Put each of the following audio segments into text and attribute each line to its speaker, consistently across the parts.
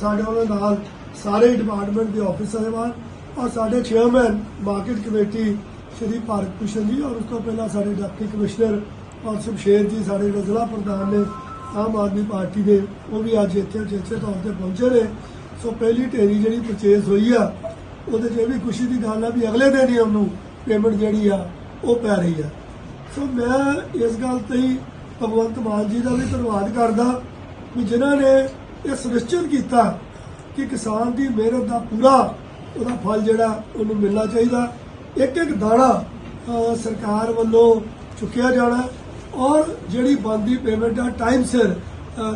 Speaker 1: ਸਾਡੇ ਉਹਨਾਂ ਨਾਲ ਸਾਰੇ ਡਿਪਾਰਟਮੈਂਟ ਦੇ ਆਫਿਸਰ ਸਾਹਿਬਾਨ ਔਰ ਸਾਡੇ chairman market committee Shri Bharat Bhushan ji ਔਰ ਉਸ ਤੋਂ ਪਹਿਲਾਂ ਸਾਡੇ ਡਿਪਟੀ ਕਮਿਸ਼ਨਰ ਔਰ ਸ਼ਮਸ਼ੇਰ ਜੀ, ਸਾਡੇ ਜਿਹੜੇ ਜ਼ਿਲ੍ਹਾ ਪ੍ਰਧਾਨ ਨੇ, ਆਮ ਆਦਮੀ ਪਾਰਟੀ ਦੇ, ਉਹ ਵੀ ਅੱਜ ਇੱਥੇ ਉਚੇਚੇ ਤੌਰ ਤੇ ਪਹੁੰਚੇ ਨੇ। ਸੋ ਪਹਿਲੀ ਢੇਰੀ ਜਿਹੜੀ ਪਰਚੇਸ ਹੋਈ ਆ, ਉਹਦੇ 'ਚ ਇਹ ਵੀ ਖੁਸ਼ੀ ਦੀ ਗੱਲ ਆ ਵੀ ਅਗਲੇ ਦਿਨ ਹੀ ਉਹਨੂੰ ਪੇਮੈਂਟ ਜਿਹੜੀ ਆ, ਉਹ ਪੈ ਰਹੀ ਆ। ਸੋ ਮੈਂ ਇਸ ਗੱਲ ਤੇ ਹੀ ਭਗਵੰਤ ਮਾਨ ਜੀ ਦਾ ਵੀ ਧੰਨਵਾਦ ਕਰਦਾ ਵੀ ਜਿਨ੍ਹਾਂ ਨੇ ਇਹ ਸੁਨਿਸ਼ਚਿਤ ਕੀਤਾ ਕਿ ਕਿਸਾਨ ਦੀ ਮਿਹਨਤ ਦਾ ਪੂਰਾ ਉਹਦਾ ਫਲ ਜਿਹੜਾ ਉਹਨੂੰ ਮਿਲਣਾ ਚਾਹੀਦਾ। ਇੱਕ ਇੱਕ ਦਾਣਾ ਸਰਕਾਰ ਵੱਲੋਂ ਚੁੱਕਿਆ ਜਾਣਾ ਔਰ ਜਿਹੜੀ ਬੰਦੀ ਪੇਮੈਂਟ ਆ ਟਾਈਮ ਸਿਰ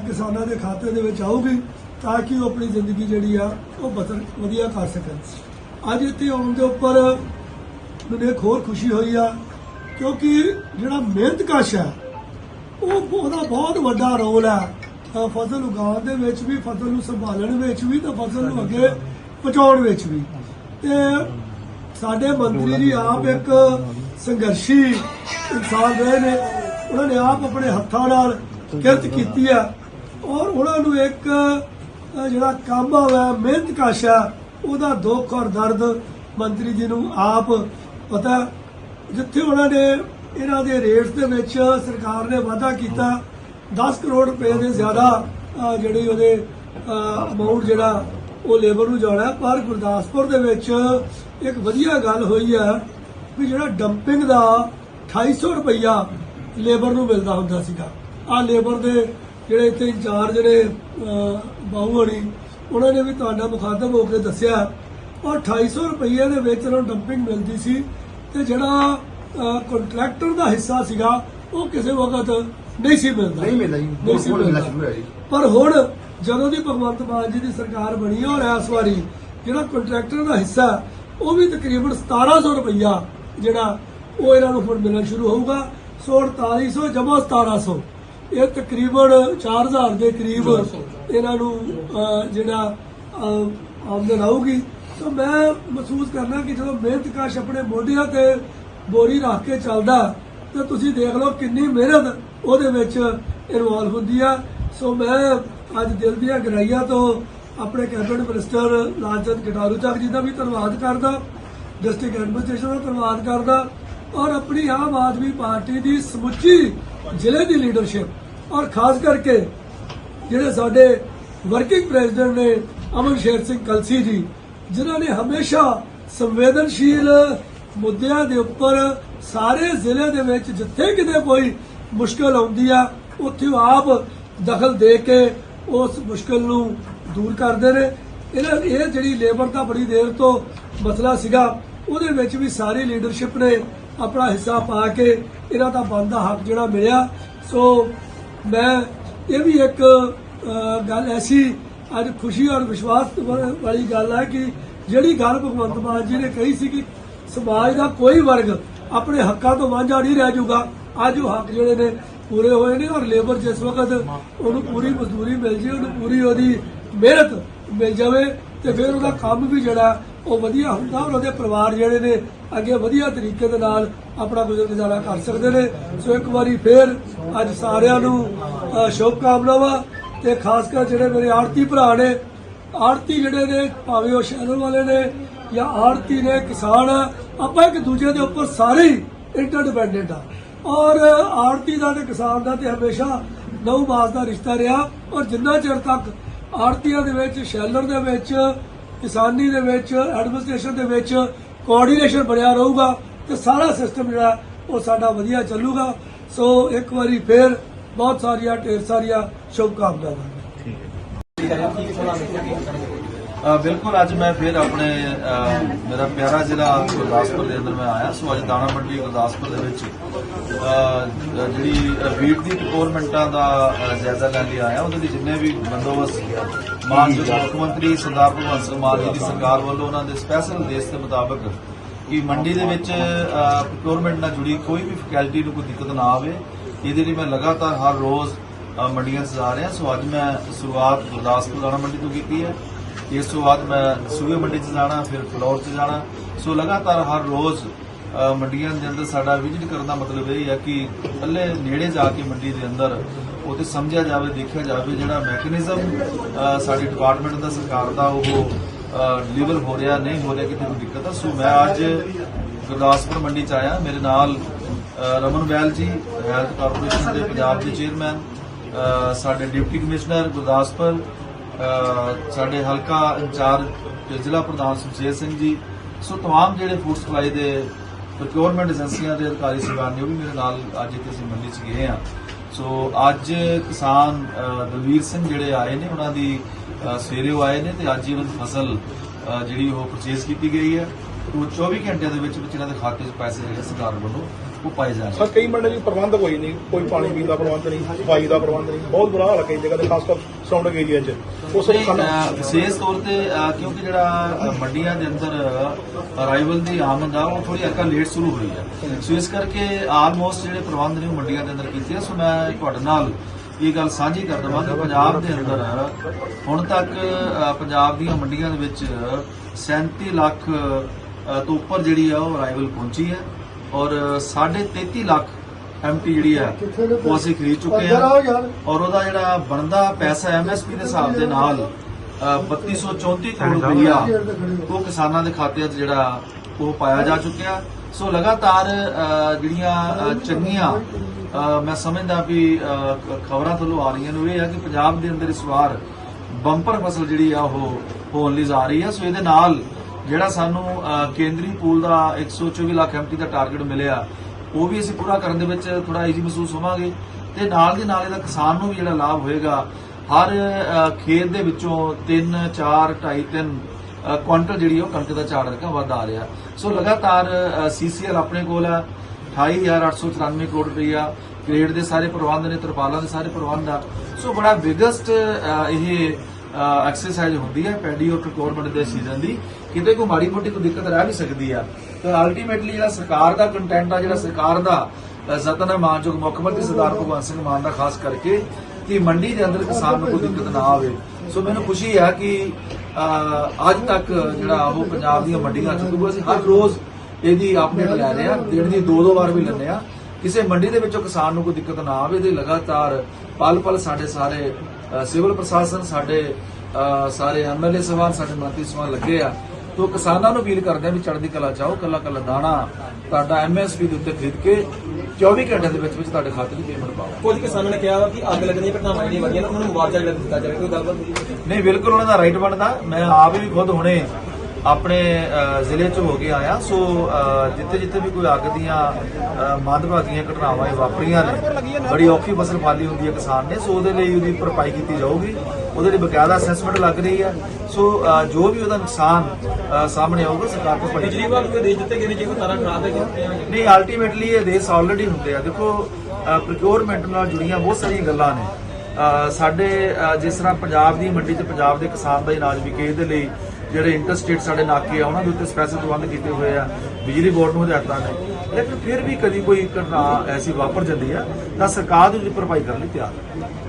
Speaker 1: ਕਿਸਾਨਾਂ ਦੇ ਖਾਤੇ ਦੇ ਵਿੱਚ ਆਊਗੀ ਤਾਂ ਕਿ ਉਹ ਆਪਣੀ ਜ਼ਿੰਦਗੀ ਜਿਹੜੀ ਆ, ਉਹ ਬਤਰ ਵਧੀਆ ਕਰ ਸਕਣ। ਅੱਜ ਇੱਥੇ ਆਉਣ ਦੇ ਉੱਪਰ ਮੈਨੂੰ ਇੱਕ ਹੋਰ ਖੁਸ਼ੀ ਹੋਈ ਆ, ਕਿਉਂਕਿ ਜਿਹੜਾ ਮਿਹਨਤ ਕਸ਼ ਹੈ ਉਹ ਉਹਦਾ ਬਹੁਤ ਵੱਡਾ ਰੋਲ ਹੈ ਫਸਲ ਉਗਾਉਣ ਦੇ ਵਿੱਚ ਵੀ, ਫਸਲ ਨੂੰ ਸੰਭਾਲਣ ਵਿੱਚ ਵੀ ਤੇ ਫਸਲ ਨੂੰ ਅੱਗੇ ਪਹੁੰਚਾਉਣ ਵਿੱਚ ਵੀ। ਤੇ ਸਾਡੇ ਮੰਤਰੀ ਜੀ ਆਪ ਇੱਕ ਸੰਘਰਸ਼ੀ ਇਨਸਾਨ ਰਹੇ ਨੇ। ਉਹਨਾਂ ਨੇ ਆਪ ਆਪਣੇ ਹੱਥਾਂ ਨਾਲ ਕਿਰਤ ਕੀਤੀ ਆ। ਔਰ ਉਹਨਾਂ ਨੂੰ ਇੱਕ ਜਿਹੜਾ ਕੰਮ ਹੈ ਮਿਹਨਤ ਕਸ਼ ਹੈ ਉਹਦਾ ਦੁੱਖ ਔਰ ਦਰਦ ਮੰਤਰੀ ਜੀ ਨੂੰ ਆਪ ਪਤਾ। ਜਿੱਥੇ ਉਹਨਾਂ ਨੇ ਇਹਨਾਂ ਦੇ ਰੇਟਸ ਦੇ ਵਿੱਚ ਸਰਕਾਰ ਨੇ ਵਾਅਦਾ ਕੀਤਾ 10 ਕਰੋੜ ਰੁਪਏ ਦੇ ਜ਼ਿਆਦਾ ਜਿਹੜੀ ਉਹਦੇ ਅਮਾਉਂਟ ਜਿਹੜਾ ਉਹ ਲੇਬਰ ਨੂੰ ਜਾਣਾ ਪਰ ਗੁਰਦਾਸਪੁਰ ਦੇ ਵਿੱਚ ਇੱਕ ਵਧੀਆ ਗੱਲ ਹੋਈ ਹੈ ਵੀ ਜਿਹੜਾ ਡੰਪਿੰਗ ਦਾ 2800 ਰੁਪਈਆ ਲੇਬਰ ਨੂੰ ਮਿਲਦਾ ਹੁੰਦਾ ਸੀਗਾ। ਆ ਲੇਬਰ ਦੇ ਜਿਹੜੇ ਇੱਥੇ ਇੰਚਾਰਜ ਨੇ ਅ, ਬਾਹੂ ਉਹਨਾਂ ਨੇ ਵੀ ਤੁਹਾਡਾ ਮੁਖਾਤਬ ਹੋ ਕੇ ਦੱਸਿਆ ਔਰ 2800 ਰੁਪਈਏ ਦੇ ਵਿੱਚ ਉਹਨਾਂ ਨੂੰ ਡੰਪਿੰਗ ਮਿਲਦੀ ਸੀ ਤੇ ਜਿਹੜਾ ਕੰਟਰੈਕਟਰ ਦਾ ਹਿੱਸਾ ਸੀਗਾ ਉਹ ਕਿਸੇ ਵਕਤ ਨਹੀਂ ਸੀ ਮਿਲਦਾ।
Speaker 2: ਨਹੀਂ ਮਿਲਦਾ ਜੀ।
Speaker 1: ਨਹੀਂ ਸੀ
Speaker 2: ਮਿਲਣਾ
Speaker 1: ਮਿਲਦਾ।
Speaker 2: ਸ਼ੁਰੂ ਹੋਇਆ ਜੀ।
Speaker 1: ਪਰ ਹੁਣ ਜਦੋਂ ਦੀ ਭਗਵੰਤ ਮਾਨ ਜੀ ਦੀ ਸਰਕਾਰ ਬਣੀ ਹੈ ਔਰ ਇਸ ਵਾਰੀ ਜਿਹੜਾ ਕੰਟਰੈਕਟਰ ਦਾ ਹਿੱਸਾ ਉਹ ਵੀ ਤਕਰੀਬਨ 1700 ਰੁਪਈਆ ਜਿਹੜਾ ਉਹ ਇਹਨਾਂ ਨੂੰ ਹੁਣ ਮਿਲਣਾ ਸ਼ੁਰੂ ਹੋਊਗਾ। ਸੋ 4800 ਜਮਾ 1700 ਇਹ ਤਕਰੀਬਨ 4000 ਦੇ ਕਰੀਬ ਇਹਨਾਂ ਨੂੰ ਅਹ, ਜਿਹੜਾ ਅਹ, ਆਮਦਨ ਆਊਗੀ। ਤਾਂ ਮੈਂ ਮਹਿਸੂਸ ਕਰਨਾ ਕਿ ਜਦੋਂ ਮਿਹਨਤ ਕਾਸ਼ ਆਪਣੇ ਮੋਢਿਆਂ ਤੇ ਬੋਰੀ ਰੱਖ ਕੇ ਚੱਲਦਾ ਤਾਂ ਤੁਸੀਂ ਦੇਖ ਲਓ ਕਿੰਨੀ ਮਿਹਨਤ ਉਹਦੇ ਵਿੱਚ ਇਨਵੋਲਵ ਹੁੰਦੀ ਆ। ਸੋ ਮੈਂ ਅੱਜ ਦਿਲ ਦੀਆਂ ਗਹਿਰਾਈਆਂ ਤੋਂ ਆਪਣੇ ਕੈਬਨਿਟ ਮਿਨਿਸਟਰ ਲਾਲਚੰਦ ਗਟਾਰੂ ਚੱਕ ਜੀ ਦਾ ਵੀ ਧੰਨਵਾਦ ਕਰਦਾ ਡਿਸਟ੍ਰਿਕਟ ਐਡਮਿਨਿਸਟ੍ਰੇਸ਼ਨ ਦਾ ਧੰਨਵਾਦ ਕਰਦਾ ਔਰ ਆਪਣੀ ਆਮ ਆਦਮੀ ਪਾਰਟੀ ਦੀ ਸਮੁੱਚੀ ਜ਼ਿਲ੍ਹੇ ਦੀ ਲੀਡਰਸ਼ਿਪ ਔਰ ਖਾਸ ਕਰਕੇ ਜਿਹੜੇ ਸਾਡੇ ਵਰਕਿੰਗ ਪ੍ਰੈਜ਼ੀਡੈਂਟ ਨੇ ਅਮਨ ਸ਼ੇਰ ਸਿੰਘ ਕਲਸੀ ਜੀ, ਜਿਨ੍ਹਾਂ ਨੇ ਹਮੇਸ਼ਾ ਸੰਵੇਦਨਸ਼ੀਲ ਮੁੱਦਿਆਂ ਦੇ ਉੱਪਰ ਸਾਰੇ ਜ਼ਿਲ੍ਹੇ ਦੇ ਵਿੱਚ ਜਿੱਥੇ ਕਿਤੇ ਕੋਈ ਮੁਸ਼ਕਲ ਆਉਂਦੀ ਆ, ਉੱਥੇ ਉਹ ਆਪ ਦਖਲ ਦੇ ਕੇ ਉਸ ਮੁਸ਼ਕਲ ਨੂੰ ਦੂਰ ਕਰਦੇ ਨੇ। ਇਹਨਾਂ, ਇਹ ਜਿਹੜੀ ਲੇਬਰ ਦਾ ਬੜੀ ਦੇਰ ਤੋਂ ਮਸਲਾ ਸੀਗਾ, ਉਹਦੇ ਵਿੱਚ ਵੀ ਸਾਰੀ ਲੀਡਰਸ਼ਿਪ ਨੇ ਆਪਣਾ ਹਿੱਸਾ ਪਾ ਕੇ ਇਹਨਾਂ ਦਾ ਬਣਦਾ ਹੱਕ ਜਿਹੜਾ ਮਿਲਿਆ। ਸੋ ਮੈਂ, ਇਹ ਵੀ ਇੱਕ ਗੱਲ ਐਸੀ ਅੱਜ ਖੁਸ਼ੀ ਔਰ ਵਿਸ਼ਵਾਸ ਵਾਲੀ ਗੱਲ ਹੈ ਕਿ ਜਿਹੜੀ ਗੱਲ ਭਗਵੰਤ ਮਾਨ ਜੀ ਨੇ ਕਹੀ ਸੀ ਕਿ ਸਮਾਜ ਦਾ ਕੋਈ ਵਰਗ ਆਪਣੇ ਹੱਕਾਂ ਤੋਂ ਵਾਂਝਾ ਨਹੀਂ ਰਹਿ ਜਾਊਗਾ ਅੱਜ ਉਹ ਹੱਕ ਜਿਹੜੇ ਨੇ ਪੂਰੇ ਹੋਏ ਨੇ ਔਰ ਲੇਬਰ ਜਿਸ ਵਕਤ ਉਹਨੂੰ ਪੂਰੀ ਮਜ਼ਦੂਰੀ ਮਿਲ ਜੇ ਉਹਨੂੰ ਪੂਰੀ ਉਹਦੀ ਮਿਹਨਤ ਮਿਲ ਜਾਵੇ ਤੇ ਫਿਰ ਉਹਦਾ ਕੰਮ ਵੀ ਜਿਹੜਾ ਉਹ ਵਧੀਆ ਹੁੰਦਾ ਔਰ ਉਹਦੇ ਪਰਿਵਾਰ ਜਿਹੜੇ ਨੇ ਅੱਗੇ ਵਧੀਆ ਤਰੀਕੇ ਦੇ ਨਾਲ ਆਪਣਾ ਗੁਜ਼ਰ ਗੁਜ਼ਾਰਾ ਕਰ ਸਕਦੇ ਨੇ। ਸੋ ਇੱਕ ਵਾਰੀ ਫੇਰ ਅੱਜ ਸਾਰਿਆਂ ਨੂੰ ਸ਼ੁਭ ਕਾਮਨਾਵਾਂ ਤੇ ਖਾਸ ਕਰ ਜਿਹੜੇ ਮੇਰੇ ਆੜਤੀ ਭਰਾ ਨੇ ਆੜਤੀ ਜਿਹੜੇ ਨੇ ਭਾਵੇਂ ਉਹ ਸ਼ਹਿਰ ਵਾਲੇ ਨੇ ਜਾਂ ਆੜਤੀ ਨੇ ਕਿਸਾਨ ਆਪਾਂ ਇੱਕ ਦੂਜੇ ਦੇ ਉੱਪਰ ਸਾਰੇ ਇੰਟਰਡਿਪੈਂਡੈਂਟ ਆ। ਔਰ ਆੜਤੀ ਦਾ ਤੇ ਕਿਸਾਨ ਦਾ ਤੇ ਹਮੇਸ਼ਾ ਨੌ ਮਾਸ ਦਾ ਰਿਸ਼ਤਾ ਰਿਹਾ। ਔਰ ਜਿੰਨਾ ਚਿਰ ਤੱਕ ਆੜਤੀਆਂ ਦੇ ਵਿੱਚ ਸ਼ੈਲਰ ਦੇ ਵਿੱਚ ਕਿਸਾਨੀ ਦੇ ਵਿੱਚ ਐਡਮਿਨਿਸਟ੍ਰੇਸ਼ਨ ਦੇ ਵਿੱਚ ਕੋਆਰਡੀਨੇਸ਼ਨ ਬਣਿਆ ਰਹੂਗਾ ਤੇ ਸਾਰਾ ਸਿਸਟਮ ਜਿਹੜਾ ਉਹ ਸਾਡਾ ਵਧੀਆ ਚੱਲੂਗਾ। ਸੋ ਇੱਕ ਵਾਰੀ ਫੇਰ ਬਹੁਤ ਸਾਰੀਆਂ ਢੇਰ ਸਾਰੀਆਂ ਸ਼ੁਭ ਕਾਮਨਾਵਾਂ
Speaker 3: ਅ, ਬਿਲਕੁਲ ਅੱਜ ਮੈਂ ਫਿਰ ਆਪਣੇ ਮੇਰਾ ਪਿਆਰਾ ਜ਼ਿਲ੍ਹਾ ਗੁਰਦਾਸਪੁਰ ਦੇ ਅੰਦਰ ਮੈਂ ਆਇਆ ਸੋ ਅੱਜ ਦਾਣਾ ਮੰਡੀ ਗੁਰਦਾਸਪੁਰ ਦੇ ਵਿੱਚ ਜਿਹੜੀ ਵੀਟ ਦੀ ਰਿਕੁਆਇਰਮੈਂਟਾਂ ਦਾ ਜਾਇਜ਼ਾ ਲੈਣ ਲਈ ਆਇਆ। ਉਹਦੇ ਲਈ ਜਿੰਨੇ ਵੀ ਬੰਦੋਬਸਤ ਸੀਗਾ ਮਾਨਯੋਗ ਮੁੱਖ ਮੰਤਰੀ ਸਰਦਾਰ ਭਗਵੰਤ ਸਿੰਘ ਮਾਨ ਜੀ ਦੀ ਸਰਕਾਰ ਵੱਲੋਂ ਉਹਨਾਂ ਦੇ ਸਪੈਸ਼ਲ ਆਦੇਸ਼ ਦੇ ਮੁਤਾਬਕ ਕਿ ਮੰਡੀ ਦੇ ਵਿੱਚ ਰਿਕੁਆਇਰਮੈਂਟ ਨਾਲ ਜੁੜੀ ਕੋਈ ਵੀ ਫੈਕਲਟੀ ਨੂੰ ਕੋਈ ਦਿੱਕਤ ਨਾ ਆਵੇ। ਇਹਦੇ ਲਈ ਮੈਂ ਲਗਾਤਾਰ ਹਰ ਰੋਜ਼ ਮੰਡੀਆਂ 'ਚ ਜਾ ਰਿਹਾ। ਸੋ ਅੱਜ ਮੈਂ ਸ਼ੁਰੂਆਤ ਗੁਰਦਾਸਪੁਰ ਦਾਣਾ ਮੰਡੀ ਤੋਂ ਕੀਤੀ ਹੈ। ਇਸ ਤੋਂ ਬਾਅਦ ਮੈਂ ਸੂਏ ਮੰਡੀ 'ਚ ਜਾਣਾ, ਫਿਰ ਫਲੋਰ 'ਚ ਜਾਣਾ। ਸੋ ਲਗਾਤਾਰ ਹਰ ਰੋਜ਼ ਮੰਡੀਆਂ ਦੇ ਅੰਦਰ ਸਾਡਾ ਵਿਜ਼ਿਟ ਕਰਨ ਦਾ ਮਤਲਬ ਇਹ ਹੈ ਕਿ ਪਹਿਲੇ ਨੇੜੇ ਜਾ ਕੇ ਮੰਡੀ ਦੇ ਅੰਦਰ ਉਹ ਸਮਝਿਆ ਜਾਵੇ, ਦੇਖਿਆ ਜਾਵੇ ਜਿਹੜਾ ਮੈਕੈਨਿਜ਼ਮ ਸਾਡੀ ਡਿਪਾਰਟਮੈਂਟ ਦਾ ਸਰਕਾਰ ਦਾ ਉਹ ਲੀਵਲ ਹੋ ਰਿਹਾ, ਨਹੀਂ ਹੋ ਰਿਹਾ, ਕਿਤੇ ਕੋਈ ਦਿੱਕਤ ਆ। ਸੋ ਮੈਂ ਅੱਜ ਗੁਰਦਾਸਪੁਰ ਮੰਡੀ ਚ ਆਇਆ। ਮੇਰੇ ਨਾਲ ਰਮਨ ਵੈਲ ਜੀ, ਹੈਲਥ ਕਾਰਪੋਰੇਸ਼ਨ ਦੇ ਪੰਜਾਬ ਦੇ ਚੇਅਰਮੈਨ ਸਾਡੇ ਡਿਪਟੀ ਕਮਿਸ਼ਨਰ ਗੁਰਦਾਸਪੁਰ ਸਾਡੇ ਹਲਕਾ ਇੰਚਾਰਜ ਤੇ ਜ਼ਿਲ੍ਹਾ ਪ੍ਰਧਾਨ ਸੁਖਜੀਤ ਸਿੰਘ ਜੀ ਸੋ तमाम ਜਿਹੜੇ ਫੂਡ ਸਪਲਾਈ ਦੇ ਪ੍ਰੋਕਿਉਰਮੈਂਟ ਏਜੰਸੀਆਂ ਦੇ ਅਧਿਕਾਰੀ ਸਹਿਬਾਨ ਨੇ ਉਹ ਵੀ ਮੇਰੇ ਨਾਲ ਅੱਜ ਇੱਥੇ ਅਸੀਂ ਮੰਡੀ 'ਚ ਗਏ ਆ ਸੋ ਅੱਜ ਕਿਸਾਨ ਅ, ਦਲਵੀਰ ਸਿੰਘ ਜਿਹੜੇ ਆਏ ਨੇ ਉਹਨਾਂ ਦੀ ਅ, ਸਵੇਰੇ ਉਹ ਆਏ ਨੇ ਤੇ ਅੱਜ ਹੀ ਉਹਨਾਂ ਦੀ ਫਸਲ ਅ, ਜਿਹੜੀ ਉਹ ਪਰਚੇਸ ਕੀਤੀ ਗਈ ਹੈ ਉਹ 24 ਘੰਟਿਆਂ ਦੇ ਵਿੱਚ ਵਿੱਚ ਇਹਨਾਂ ਦੇ ਖਾਤੇ 'ਚ ਪੈਸੇ ਜਿਹੜੇ ਸਰਕਾਰ ਵੱਲੋਂ ਉਹ ਪਾਏ ਜਾਣਗੇ
Speaker 2: ਸਰ ਕਈ ਮੰਡੇ ਜੀ ਪ੍ਰਬੰਧ ਕੋਈ ਨਹੀਂ ਕੋਈ ਪਾਣੀ ਪੀਣ ਦਾ ਪ੍ਰਬੰਧ ਨਹੀਂ ਸਫਾਈ ਦਾ ਪ੍ਰਬੰਧ ਨਹੀਂ ਬਹੁਤ ਬੁਰਾ ਹਾਲ ਹੈ ਕਈ ਜਗ੍ਹਾ ਤੇ ਖਾਸ ਕਰ ਸਰਾਊਂਡਿੰਗ ਏਰੀਆ 'ਚ ਉਸ
Speaker 3: ਨਹੀਂ, ਅਹ, ਵਿਸ਼ੇਸ਼ ਤੌਰ ਤੇ ਅਹ, ਕਿਉਂਕਿ ਜਿਹੜਾ ਅਹ, ਮੰਡੀਆਂ ਦੇ ਅੰਦਰ ਅਰਾਈਵਲ ਦੀ ਆਮਦ ਆ ਉਹ ਥੋੜੀ ਅਰਕਾ ਲੇਟ ਸ਼ੁਰੂ ਹੋਈ ਹੈ ਸੋ ਇਸ ਕਰਕੇ ਆਲਮੋਸਟ ਜਿਹੜੇ ਪ੍ਰਬੰਧ ਨੇ ਉਹ ਮੰਡੀਆਂ ਦੇ ਅੰਦਰ ਕੀਤੇ ਆ। ਸੋ ਮੈਂ ਤੁਹਾਡੇ ਨਾਲ ਇਹ ਗੱਲ ਸਾਂਝੀ ਕਰ ਦਵਾਂ ਕਿ ਪੰਜਾਬ ਦੇ ਅੰਦਰ ਹੁਣ ਤੱਕ ਅਹ, ਪੰਜਾਬ ਦੀਆਂ ਮੰਡੀਆਂ ਦੇ ਵਿੱਚ 37 ਲੱਖ ਅਹ, ਤੋਂ ਉੱਪਰ ਜਿਹੜੀ ਆ ਉਹ ਅਰਾਈਵਲ ਪਹੁੰਚੀ ਹੈ। ਔਰ 33.5 ਲੱਖ ਐਮਟੀ ਜਿਹੜੀ ਹੈ ਉਹ ਅਸੀਂ ਖਰੀਦ ਚੁੱਕੇ ਹਾਂ। ਔਰ ਉਹਦਾ ਜਿਹੜਾ ਬਣਦਾ ਪੈਸਾ ਐਮਐਸਪੀ ਦੇ ਹਿਸਾਬ ਦੇ ਨਾਲ ਅ, 3234 ਕਰੋੜ ਰੁਪਈਆ ਉਹ ਕਿਸਾਨਾਂ ਦੇ ਖਾਤਿਆਂ 'ਚ ਜਿਹੜਾ ਉਹ ਪਾਇਆ ਜਾ ਚੁੱਕਿਆ ਸੋ ਲਗਾਤਾਰ ਜਿਹੜੀਆਂ ਚੰਗੀਆਂ ਮੈਂ ਸਮਝਦਾ ਵੀ ਖਬਰਾਂ ਤੋਂ ਆ ਰਹੀਆਂ ਨੇ ਇਹ ਹੈ ਕਿ ਪੰਜਾਬ ਦੇ ਅੰਦਰ ਇਸ ਵਾਰ ਬੰਪਰ ਫਸਲ ਜਿਹੜੀ ਆ ਉਹ ਹੋਣ ਲਈ ਜਾ ਰਹੀ ਹੈ। ਸੋ ਇਹਦੇ ਨਾਲ ਜਿਹੜਾ ਸਾਨੂੰ ਕੇਂਦਰੀ ਪੂਲ ਦਾ 124 ਲੱਖ ਐਮਟੀ ਦਾ ਟਾਰਗੇਟ ਮਿਲਿਆ ਉਹ ਵੀ ਅਸੀਂ ਪੂਰਾ ਕਰਨ ਦੇ ਵਿੱਚ ਥੋੜਾ ਈਜ਼ੀ ਮਹਿਸੂਸ ਹੋਵਾਂਗੇ ਤੇ ਨਾਲ ਦੀ ਨਾਲ ਇਹਦਾ ਕਿਸਾਨ ਨੂੰ ਵੀ ਜਿਹੜਾ ਲਾਭ ਹੋਏਗਾ। ਹਰ ਖੇਤ ਦੇ ਵਿੱਚੋਂ 3 4 2.5 3 ਕੁਆਂਟਲ ਜਿਹੜੀ ਉਹ ਕਣਕ ਦਾ ਝਾੜ ਰਕਾ ਵੱਧ ਆ ਰਿਹਾ। ਸੋ ਲਗਾਤਾਰ ਸੀਸੀਐਲ ਆਪਣੇ ਕੋਲ ਹੈ 28894 ਕਰੋੜ ਰੁਪਈਆ। ਗ੍ਰੇਡ ਦੇ ਸਾਰੇ ਪ੍ਰਬੰਧ ਨੇ, ਤਰਪਾਲਾਂ ਦੇ ਸਾਰੇ ਪ੍ਰਬੰਧ ਆ। ਸੋ ਬੜਾ ਬਿਗੇਸਟ ਇਹ ਐਕਸਰਸਾਈਜ਼ ਹੁੰਦੀ ਹੈ ਪੈਡੀ ਔਰ ਪ੍ਰੋਕੋਰਮੈਂਟ ਦੇ ਸੀਜ਼ਨ ਦੀ। ਕਿਤੇ ਕੋਈ ਮਾੜੀ ਮੋਟੀ ਕੋਈ ਦਿੱਕਤ ਰਹਿ ਵੀ ਸਕਦੀ ਆ। ਤੇ ਅਲਟੀਮੇਟਲੀ ਜਿਹੜਾ ਸਰਕਾਰ ਦਾ ਕੰਟੈਂਟ ਆ ਜਿਹੜਾ ਸਰਕਾਰ ਦਾ ਅ, ਹੈ ਮਾਨਯੋਗ ਮੁੱਖ ਮੰਤਰੀ ਸਰਦਾਰ ਭਗਵੰਤ ਸਿੰਘ ਮਾਨ ਦਾ ਖਾਸ ਕਰਕੇ ਕਿ ਮੰਡੀ ਦੇ ਅੰਦਰ ਕਿਸਾਨ ਨੂੰ ਕੋਈ ਦਿੱਕਤ ਨਾ ਆਵੇ। ਸੋ ਮੈਨੂੰ ਖੁਸ਼ੀ ਆ ਕਿ ਅੱਜ ਤੱਕ ਜਿਹੜਾ ਉਹ ਪੰਜਾਬ ਦੀਆਂ ਮੰਡੀਆਂ ਚ ਅਸੀਂ ਹਰ ਰੋਜ਼ ਇਹਦੀ ਅਪਡੇਟ ਲੈ ਰਹੇ ਆ। ਦਿਨ ਦੀ ਦੋ ਦੋ ਵਾਰ ਵੀ ਲੈਂਦੇ ਆ। ਕਿਸੇ ਮੰਡੀ ਦੇ ਵਿੱਚੋਂ ਕਿਸਾਨ ਨੂੰ ਕੋਈ ਦਿੱਕਤ ਨਾ ਆਵੇ ਤੇ ਲਗਾਤਾਰ ਪਲ ਪਲ ਸਾਡੇ ਸਾਰੇ ਸਿਵਲ ਪ੍ਰਸ਼ਾਸਨ ਸਾਡੇ ਅ, ਸਾਰੇ ਐਮਐਲਏ ਸਭਾਨ ਸਾਡੇ ਮੰਤਰੀ ਸਭਾਨ ਲੱਗੇ ਆ। ਤੋ ਕਿਸਾਨਾਂ ਨੂੰ ਅਪੀਲ ਕਰਦੇ ਆ ਵੀ ਚੜ੍ਹਦੀ ਕਲਾ ਚਾਹੋ ਕੱਲਾ ਕੱਲਾ ਦਾਣਾ ਤੁਹਾਡਾ ਐਮਐਸਪੀ ਦੇ ਉੱਤੇ ਖਰੀਦ ਕੇ 24 ਘੰਟਿਆਂ ਦੇ ਵਿੱਚ ਵਿੱਚ ਤੁਹਾਡੇ ਖਾਤੇ 'ਚ ਪੇਮੈਂਟ ਪਾਓ।
Speaker 4: ਕੁਝ ਕਿਸਾਨਾਂ ਨੇ ਕਿਹਾ ਵਾ ਕਿ ਅੱਗ ਲੱਗਣ ਦੀਆਂ ਘਟਨਾਵਾਂ ਜਿਹੜੀਆਂ ਵਧੀਆਂ ਨੇ ਉਹਨਾਂ ਨੂੰ ਮੁਆਵਜ਼ਾ ਜਿਹੜਾ ਦਿੱਤਾ ਜਾਵੇ ਕੋਈ ਗੱਲਬਾਤ
Speaker 3: ਨਹੀਂ ਬਿਲਕੁਲ ਉਹਨਾਂ ਦਾ ਰਾਈਟ ਬਣਦਾ। ਮੈਂ ਆਪ ਵੀ ਖੁਦ ਹੁਣੇ ਆਪਣੇ ਜ਼ਿਲ੍ਹੇ ਚ ਹੋ ਕੇ ਆਇਆ। ਸੋ ਜਿੱਥੇ ਜਿੱਥੇ ਵੀ ਕੋਈ ਅੱਗ ਦੀਆਂ ਮੰਦਭਾਗੀਆਂ ਘਟਨਾਵਾਂ ਇਹ ਵਾਪਰੀਆਂ ਨੇ ਬੜੀ ਔਖੀ ਫਸਲ ਫਾਲੀ ਹੁੰਦੀ ਹੈ ਕਿਸਾਨ ਨੇ। ਸੋ ਉਹਦੇ ਲਈ ਉਹਦੀ ਭਰਪਾਈ ਕੀਤੀ ਜਾਊਗੀ। ਉਹਦੇ ਲਈ ਬਕਾਇਦਾ ਅਸੈਸਮੈਂਟ ਲੱਗ ਰਹੀ ਹੈ। ਸੋ ਜੋ ਵੀ ਉਹਦਾ ਨੁਕਸਾਨ ਸਾਹਮਣੇ ਆਊਗਾ ਸਰਕਾਰ ਤੋਂ ਭਰੀ
Speaker 4: ਬਿਜਲੀ ਨੂੰ ਆਦੇਸ਼ ਦਿੱਤੇ ਗਏ ਨੇ ਜੇ ਕੋਈ ਤਾਰਾਂ ਖਰਾਬ ਹੈ
Speaker 3: ਨਹੀਂ ਅਲਟੀਮੇਟਲੀ ਇਹ ਦੇਸ਼ ਆਲਰੇਡੀ ਹੁੰਦੇ ਆ। ਦੇਖੋ ਪ੍ਰੋਕਿਉਰਮੈਂਟ ਨਾਲ ਜੁੜੀਆਂ ਬਹੁਤ ਸਾਰੀਆਂ ਗੱਲਾਂ ਨੇ। ਸਾਡੇ ਜਿਸ ਤਰ੍ਹਾਂ ਪੰਜਾਬ ਦੀ ਮੰਡੀ ਤੇ ਪੰਜਾਬ ਦੇ ਕਿਸਾਨ ਦਾ ਇਨਾਜ ਵਿਕੇ ਇਹਦੇ ਲਈ ਜਿਹੜੇ ਇੰਟਰਸਟੇਟ ਸਾਡੇ ਨਾਕੇ ਆ, ਉਹਨਾਂ ਦੇ ਉੱਤੇ ਸਪੈਸ਼ਲ ਪ੍ਰਬੰਧ ਕੀਤੇ ਹੋਏ ਆ, ਬਿਜਲੀ ਬੋਰਡ ਨੂੰ ਹਦਾਇਤਾਂ ਨੇ। ਲੇਕਿਨ ਫਿਰ ਵੀ ਕਦੀ ਕੋਈ ਘਟਨਾ ਐਸੀ ਵਾਪਰ ਜਾਂਦੀ ਆ, ਤਾਂ ਸਰਕਾਰ ਦੀ ਭਰਪਾਈ ਕਰਨ ਲਈ ਤਿਆਰ ਹੈ